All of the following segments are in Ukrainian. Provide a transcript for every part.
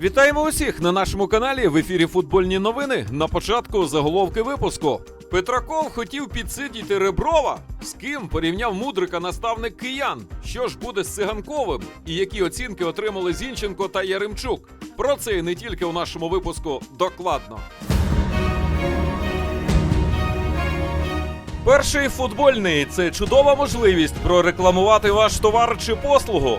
Вітаємо усіх на нашому каналі в ефірі Футбольні новини. На початку заголовки випуску. Петраков хотів підсидіти Реброва. З ким порівняв мудрика наставник киян. Що ж буде з циганковим? І які оцінки отримали Зінченко та Яремчук? Про це і не тільки у нашому випуску докладно. Перший футбольний це чудова можливість прорекламувати ваш товар чи послугу.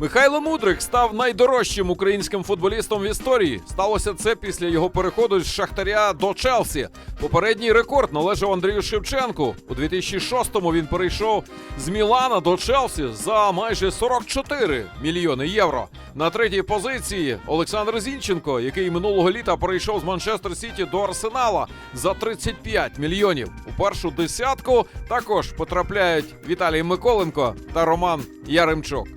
Михайло Мудрик став найдорожчим українським футболістом в історії. Сталося це після його переходу з Шахтаря до Челсі. Попередній рекорд належав Андрію Шевченку. У 2006-му він перейшов з Мілана до Челсі за майже 44 мільйони євро. На третій позиції Олександр Зінченко, який минулого літа перейшов з Манчестер Сіті до Арсенала за 35 мільйонів. У першу десятку також потрапляють Віталій Миколенко та Роман Яремчук.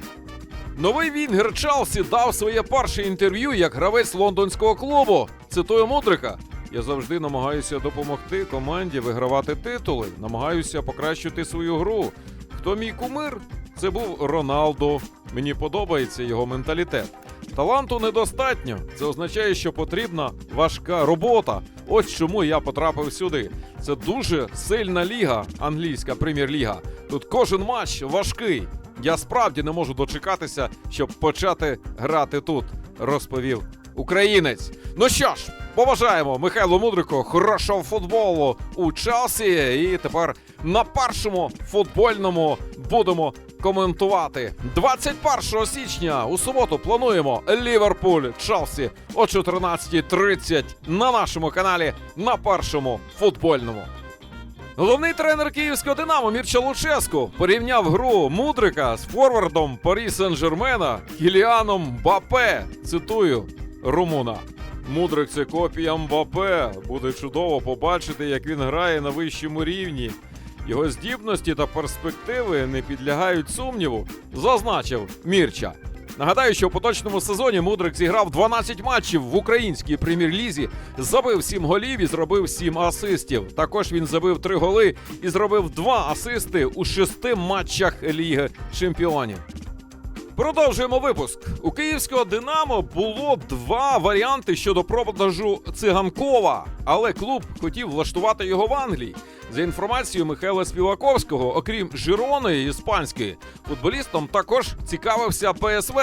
Новий Вінгер Челсі дав своє перше інтерв'ю як гравець лондонського клубу. Цитую Мудрика. Я завжди намагаюся допомогти команді вигравати титули, намагаюся покращити свою гру. Хто мій кумир? Це був Роналдо. Мені подобається його менталітет. Таланту недостатньо. Це означає, що потрібна важка робота. Ось чому я потрапив сюди. Це дуже сильна ліга, англійська прем'єр-ліга. Тут кожен матч важкий. Я справді не можу дочекатися, щоб почати грати тут, розповів українець. Ну що ж, побажаємо Михайлу Мудрику хорошого футболу у Челсі. І тепер на першому футбольному будемо коментувати. 21 січня у суботу плануємо Ліверпуль Челсі о 14.30 на нашому каналі на першому футбольному. Головний тренер київського Динамо Мірча Луческу порівняв гру Мудрика з форвардом Парі Сен-Жермена Кіліаном Бапе. Цитую Румуна. Мудрик це копія Мбапе. Буде чудово побачити, як він грає на вищому рівні. Його здібності та перспективи не підлягають сумніву, зазначив Мірча. Нагадаю, що у поточному сезоні Мудрик зіграв 12 матчів в українській прем'єр-лізі, забив 7 голів і зробив 7 асистів. Також він забив 3 голи і зробив 2 асисти у 6 матчах Ліги Чемпіонів. Продовжуємо випуск. У київського Динамо було два варіанти щодо продажу циганкова, але клуб хотів влаштувати його в Англії. За інформацією Михайла Співаковського, окрім Жирони іспанської, футболістом також цікавився ПСВ.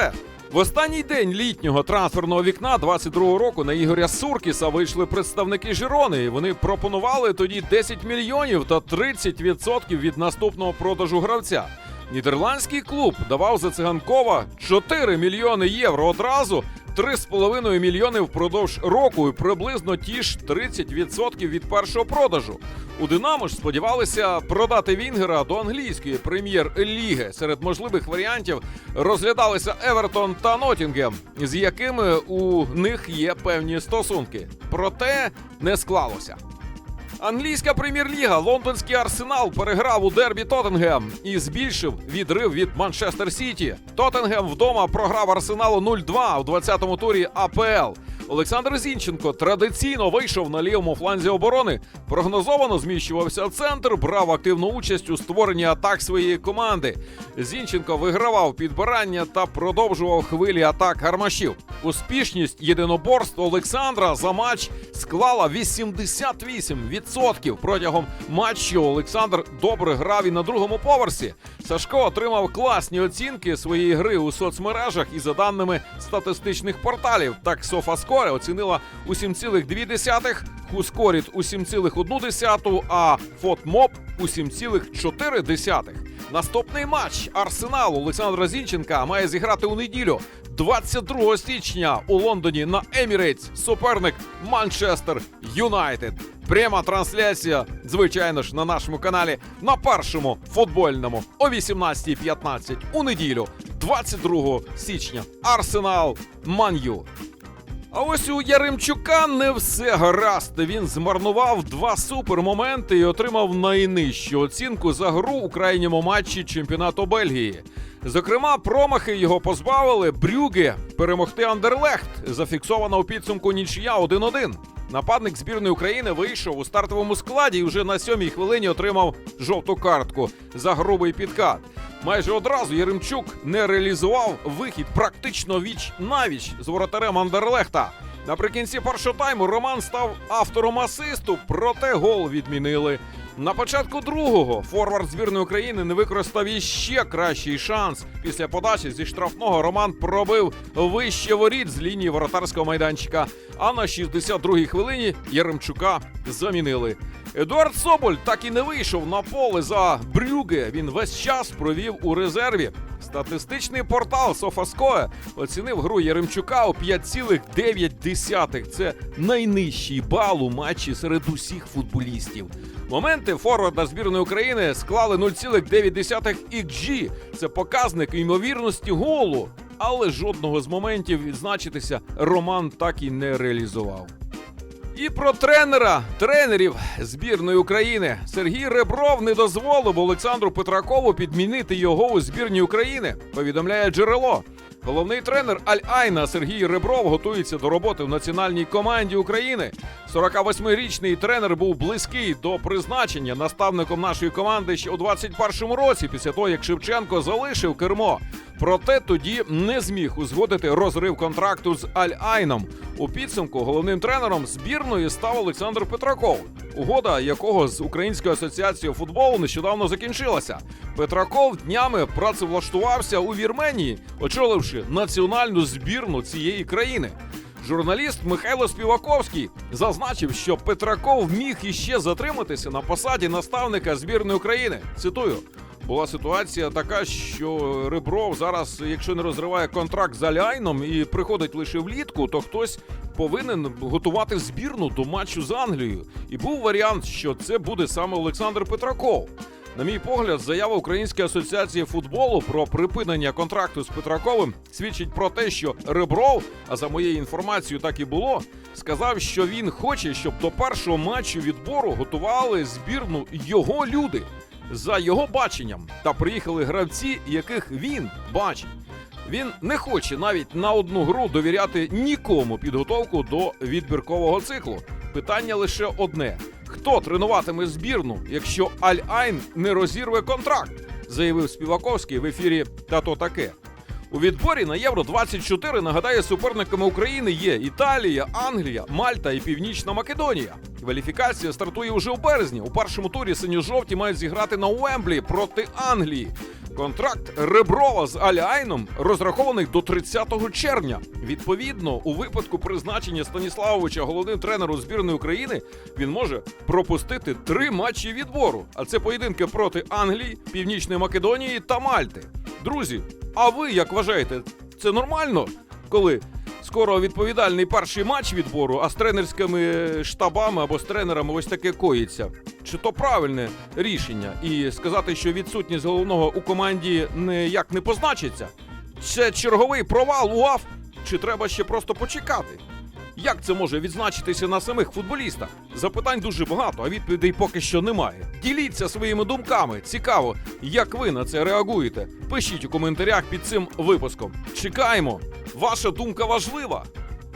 В останній день літнього трансферного вікна 22-го року на Ігоря Суркіса вийшли представники Жирони. Вони пропонували тоді 10 мільйонів та 30% від наступного продажу гравця. Нідерландський клуб давав за циганкова 4 мільйони євро одразу, 3,5 мільйони впродовж року і приблизно ті ж 30% від першого продажу. У Динамо ж сподівалися продати Вінгера до англійської прем'єр-ліги. Серед можливих варіантів розглядалися Евертон та Нотінгем, з якими у них є певні стосунки. Проте не склалося. Англійська прем'єр-ліга лондонський арсенал переграв у дербі Тоттенгем і збільшив відрив від Манчестер Сіті. Тоттенгем вдома програв арсеналу 0-2 у 20-му турі АПЛ. Олександр Зінченко традиційно вийшов на лівому фланзі оборони. Прогнозовано зміщувався центр, брав активну участь у створенні атак своєї команди. Зінченко вигравав підбирання та продовжував хвилі атак гармашів. Успішність єдиноборств Олександра за матч склала 88%. Протягом матчу Олександр добре грав і на другому поверсі. Сашко отримав класні оцінки своєї гри у соцмережах і за даними статистичних порталів. Так Софаскоре оцінила у 7,2, Хускоріт у 7,1, а Фотмоп у 7,4. Наступний матч Арсенал Олександра Зінченка має зіграти у неділю 22 січня у Лондоні на Емірейтс. Суперник Манчестер Юнайтед. Пряма трансляція, звичайно ж, на нашому каналі на першому футбольному о 18.15 у неділю, 22 січня. Арсенал Ман'ю. А ось у Яремчука не все гаразд. Він змарнував два супермоменти і отримав найнижчу оцінку за гру у крайньому матчі чемпіонату Бельгії. Зокрема, промахи його позбавили Брюге перемогти Андерлехт. Зафіксована у підсумку нічия 1-1. Нападник збірної України вийшов у стартовому складі і вже на сьомій хвилині отримав жовту картку за грубий підкат. Майже одразу Єремчук не реалізував вихід практично віч навіч з воротарем Андерлехта. Наприкінці першого тайму Роман став автором асисту, проте гол відмінили. На початку другого форвард збірної України не використав іще кращий шанс. Після подачі зі штрафного Роман пробив вище воріт з лінії воротарського майданчика. А на 62-й хвилині Яремчука замінили. Едуард Соболь так і не вийшов на поле за Брюге. Він весь час провів у резерві. Статистичний портал Софаскоe оцінив гру Яремчука у 5,9. Це найнижчий бал у матчі серед усіх футболістів. Моменти форварда збірної України склали 0,9 XG. Це показник ймовірності голу. Але жодного з моментів відзначитися Роман так і не реалізував. І про тренера тренерів збірної України Сергій Ребров не дозволив Олександру Петракову підмінити його у збірні України. Повідомляє джерело. Головний тренер Аль-Айна Сергій Ребров готується до роботи в національній команді України. 48-річний тренер був близький до призначення наставником нашої команди ще у 21-му році, після того як Шевченко залишив кермо. Проте тоді не зміг узгодити розрив контракту з Аль-Айном. У підсумку головним тренером збірної став Олександр Петраков, угода якого з Українською асоціацією футболу нещодавно закінчилася. Петраков днями працевлаштувався у Вірменії, очоливши національну збірну цієї країни. Журналіст Михайло Співаковський зазначив, що Петраков міг іще затриматися на посаді наставника збірної України. Цитую. Була ситуація така, що Ребров зараз, якщо не розриває контракт з Аляйном і приходить лише влітку, то хтось повинен готувати збірну до матчу з Англією. І був варіант, що це буде саме Олександр Петраков. На мій погляд, заява Української асоціації футболу про припинення контракту з Петраковим свідчить про те, що Ребров, а за моєю інформацією, так і було, сказав, що він хоче, щоб до першого матчу відбору готували збірну його люди за його баченням. Та приїхали гравці, яких він бачить. Він не хоче навіть на одну гру довіряти нікому підготовку до відбіркового циклу. Питання лише одне: хто тренуватиме збірну, якщо Аль-Айн не розірве контракт, заявив Співаковський в ефірі Та то таке. У відборі на Євро 24 нагадає суперниками України є Італія, Англія, Мальта і Північна Македонія. Кваліфікація стартує уже у березні. У першому турі синьо-жовті мають зіграти на Уемблі проти Англії. Контракт Реброва з Аляйном розрахований до 30 червня. Відповідно, у випадку призначення Станіславовича головним тренером збірної України він може пропустити три матчі відбору. А це поєдинки проти Англії, Північної Македонії та Мальти. Друзі, а ви як вважаєте, це нормально, коли скоро відповідальний перший матч відбору, а з тренерськими штабами або з тренерами ось таке коїться? Чи то правильне рішення? І сказати, що відсутність головного у команді ніяк не позначиться? Це черговий провал УАФ? Чи треба ще просто почекати? Як це може відзначитися на самих футболістах? Запитань дуже багато, а відповідей поки що немає. Діліться своїми думками. Цікаво, як ви на це реагуєте. Пишіть у коментарях під цим випуском. Чекаємо. Ваша думка важлива.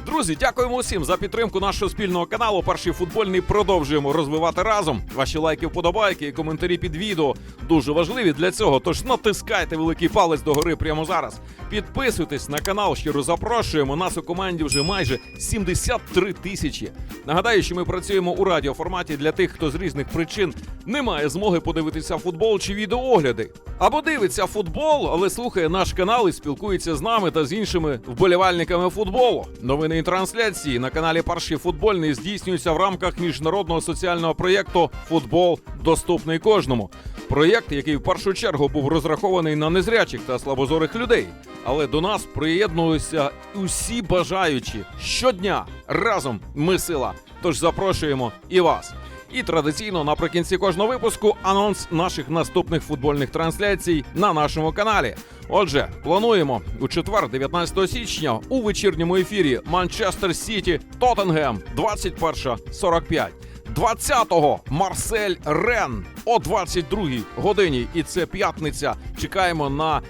Друзі, дякуємо усім за підтримку нашого спільного каналу. Перший футбольний продовжуємо розвивати разом. Ваші лайки, вподобайки і коментарі під відео дуже важливі для цього. Тож натискайте великий палець догори прямо зараз. Підписуйтесь на канал, щиро запрошуємо. Нас у команді вже майже 73 тисячі. Нагадаю, що ми працюємо у радіоформаті для тих, хто з різних причин не має змоги подивитися футбол чи відеоогляди. Або дивиться футбол, але слухає наш канал і спілкується з нами та з іншими вболівальниками футболу. Новини футбольної трансляції на каналі Парші футбольний здійснюється в рамках міжнародного соціального проєкту Футбол доступний кожному. Проєкт, який в першу чергу був розрахований на незрячих та слабозорих людей. Але до нас приєднуються усі бажаючі щодня. Разом ми сила. Тож запрошуємо і вас. І традиційно наприкінці кожного випуску анонс наших наступних футбольних трансляцій на нашому каналі. Отже, плануємо у четвер, 19 січня, у вечірньому ефірі Манчестер Сіті Тоттенгем 21.45. 20-го Марсель Рен о 22-й годині. І це п'ятниця. Чекаємо на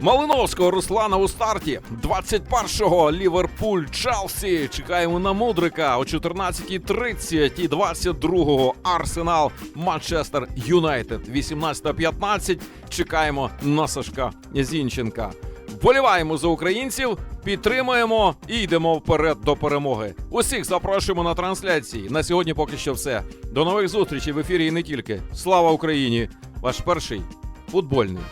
Малиновського Руслана у старті. 21-го Ліверпуль Челсі. Чекаємо на Мудрика о 14.30 і 22-го Арсенал Манчестер Юнайтед. 18.15. Чекаємо на Сашка Зінченка. Вболіваємо за українців, підтримуємо і йдемо вперед до перемоги. Усіх запрошуємо на трансляції. На сьогодні поки що все. До нових зустрічей в ефірі і не тільки. Слава Україні! Ваш перший футбольний